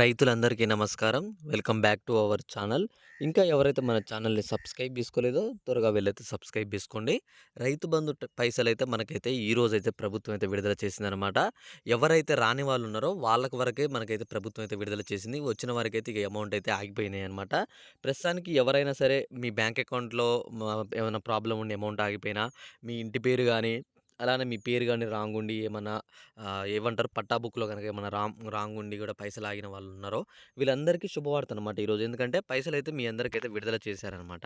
రైతులందరికీ నమస్కారం. Welcome back to our channel. ఇంకా ఎవరైతే మన ఛానల్ని సబ్స్క్రైబ్ చేసుకోలేదో త్వరగా వెళ్ళైతే సబ్స్క్రైబ్ చేసుకోండి. రైతు బంధు పైసలు అయితే మనకైతే ఈ రోజు అయితే ప్రభుత్వం అయితే విడుదల చేసిందనమాట ఎవరైతే రాని వాళ్ళు ఉన్నారో వాళ్ళకి వరకే మనకైతే ప్రభుత్వం అయితే విడుదల చేసింది. వచ్చిన వారికి అయితే ఇక అమౌంట్ అయితే ఆగిపోయినాయి అనమాట ప్రస్తుతానికి ఎవరైనా సరే మీ బ్యాంక్ అకౌంట్లో ఏమైనా ప్రాబ్లం ఉండి అమౌంట్ ఆగిపోయినా మీ ఇంటి పేరు కానీ అలానే మీ పేరు కానీ రాంగ్ ఉండి ఏమన్నా ఏమంటారు పట్టా బుక్లో కనుక ఏమన్నా రాంగ్ రాంగ్ ఉండి కూడా పైసలు ఆగిన వాళ్ళు ఉన్నారో వీళ్ళందరికీ శుభవార్త అనమాట ఈరోజు ఎందుకంటే పైసలు అయితే మీ అందరికైతే విడుదల చేశారనమాట.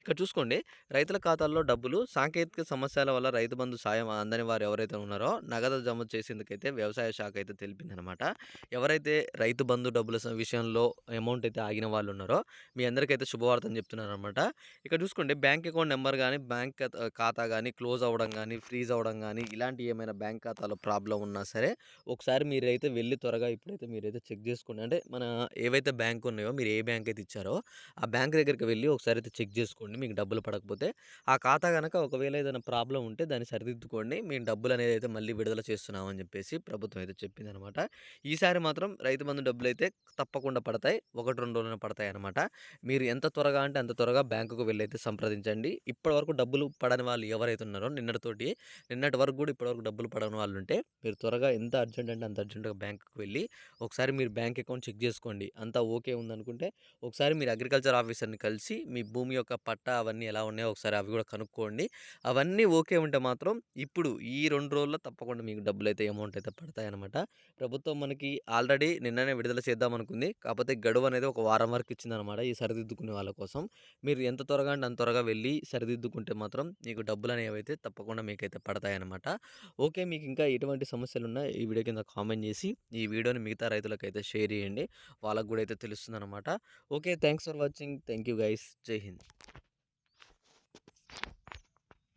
ఇక్కడ చూసుకోండి రైతుల ఖాతాల్లో డబ్బులు సాంకేతిక సమస్యల వల్ల రైతు బంధు సాయం అందని వారు ఎవరైతే ఉన్నారో నగదు జమ చేసేందుకైతే వ్యవసాయ శాఖ అయితే తెలిపిందనమాట. ఎవరైతే రైతు బంధు డబ్బుల స- విషయంలో అమౌంట్ అయితే ఆగిన వాళ్ళు ఉన్నారో మీ అందరికైతే శుభవార్త అని చెప్తున్నారనమాట. ఇక్కడ చూసుకోండి బ్యాంక్ అకౌంట్ నెంబర్ కానీ బ్యాంక్ ఖాతా- ఖాతా కానీ క్లోజ్ అవ్వడం కానీ ఫ్రీజ్ అవ్వడం కానీ ఇలాంటి ఏమైనా బ్యాంక్ ఖాతాలో ప్రాబ్లం ఉన్నా సరే ఒకసారి మీరైతే వెళ్ళి త్వరగా ఇప్పుడైతే మీరైతే చెక్ చేసుకోండి. అంటే మన ఏవైతే బ్యాంక్ ఉన్నాయో మీరు ఏ బ్యాంక్ అయితే ఇచ్చారో ఆ బ్యాంక్ దగ్గరికి వెళ్ళి ఒకసారి అయితే చెక్ చేసుకోండి. మీకు డబ్బులు పడకపోతే ఆ ఖాతా కనుక ఒకవేళ ఏదైనా ప్రాబ్లం ఉంటే దాన్ని సరిదిద్దుకోండి. మేము డబ్బులు అనేది అయితే మళ్ళీ విడుదల చేస్తున్నామని చెప్పేసి ప్రభుత్వం అయితే చెప్పింది అనమాట ఈసారి మాత్రం రైతు బంధు డబ్బులు అయితే తప్పకుండా పడతాయి. ఒకటి రెండు రోజులు పడతాయి అనమాట. మీరు ఎంత త్వరగా అంటే అంత త్వరగా బ్యాంకుకు వెళ్ళి అయితే సంప్రదించండి. ఇప్పటివరకు డబ్బులు పడని వాళ్ళు ఎవరైతే ఉన్నారో నిన్నటితోటి నిన్న వరకు కూడా ఇప్పటివరకు డబ్బులు పడని వాళ్ళు ఉంటే మీరు త్వరగా ఎంత అర్జెంట్ అంటే అంత అర్జెంటుగా బ్యాంకుకి వెళ్ళి ఒకసారి మీరు బ్యాంక్ అకౌంట్ చెక్ చేసుకోండి. అంతా ఓకే ఉందనుకుంటే ఒకసారి మీరు అగ్రికల్చర్ ఆఫీసర్ని కలిసి మీ భూమి యొక్క పట్ట అవన్నీ ఎలా ఉన్నాయో ఒకసారి అవి కూడా కనుక్కోండి. అవన్నీ ఓకే ఉంటే మాత్రం ఇప్పుడు ఈ రెండు రోజుల్లో తప్పకుండా మీకు డబ్బులు అయితే అమౌంట్ అయితే పడతాయి అనమాట ప్రభుత్వం మనకి ఆల్రెడీ నిన్ననే విడుదల చేద్దాం అనుకుంది. కాకపోతే గడువు అనేది ఒక వారం వరకు ఇచ్చిందనమాట ఈ సరిదిద్దుకునే వాళ్ళ కోసం. మీరు ఎంత త్వరగా అంటే అంత త్వరగా వెళ్ళి సరిదిద్దుకుంటే మాత్రం మీకు డబ్బులు అనేవి అయితే తప్పకుండా మీకైతే పడతాయి. పడతాయన్నమాట ఓకే మీకు ఇంకా ఎటువంటి సమస్యలు ఉన్నా ఈ వీడియో కింద కామెంట్ చేసి ఈ వీడియోని మిగతా రైతులకైతే షేర్ చేయండి. వాళ్ళకు కూడా అయితే తెలుస్తుంది అనమాట okay thanks for watching. Thank you guys. Jai Hind.